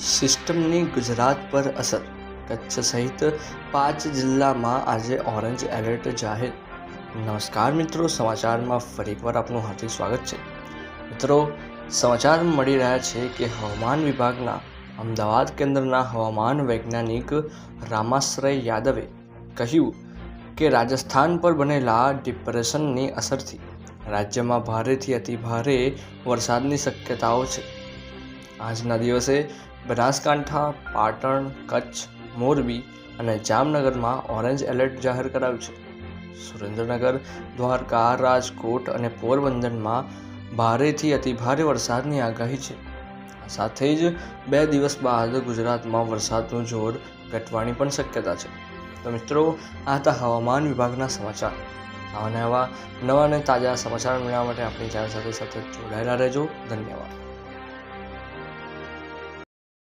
સિસ્ટમની ગુજરાત પર અસર. કચ્છ સહિત પાંચ જિલ્લામાં આજે ઓરેન્જ એલર્ટ જાહેર. નમસ્કાર મિત્રો, સમાચારમાં ફરી એકવાર આપનું હાર્દિક સ્વાગત છે. મિત્રો, સમાચાર મળી રહ્યા છે કે હવામાન વિભાગના અમદાવાદ કેન્દ્રના હવામાન વૈજ્ઞાનિક રામાશ્રય યાદવે કહ્યું કે રાજસ્થાન પર બનેલા ડિપ્રેશનની અસરથી રાજ્યમાં ભારેથી અતિ ભારે વરસાદની શક્યતાઓ છે. આજના દિવસે બનાસકાંઠા, પાટણ, કચ્છ, મોરબી અને જામનગરમાં ઓરેન્જ એલર્ટ જાહેર કરાયું છે. સુરેન્દ્રનગર, દ્વારકા, રાજકોટ અને પોરબંદરમાં ભારેથી અતિભારે વરસાદની આગાહી છે. સાથે જ બે દિવસ બાદ ગુજરાતમાં વરસાદનું જોર ઘટવાની પણ શક્યતા છે. તો મિત્રો આ હતા હવામાન વિભાગના સમાચાર. આવા ને આવા નવા અને તાજા સમાચાર મેળવવા માટે આપણી ચેનલ સાથે સતત જોડાયેલા રહેજો. ધન્યવાદ.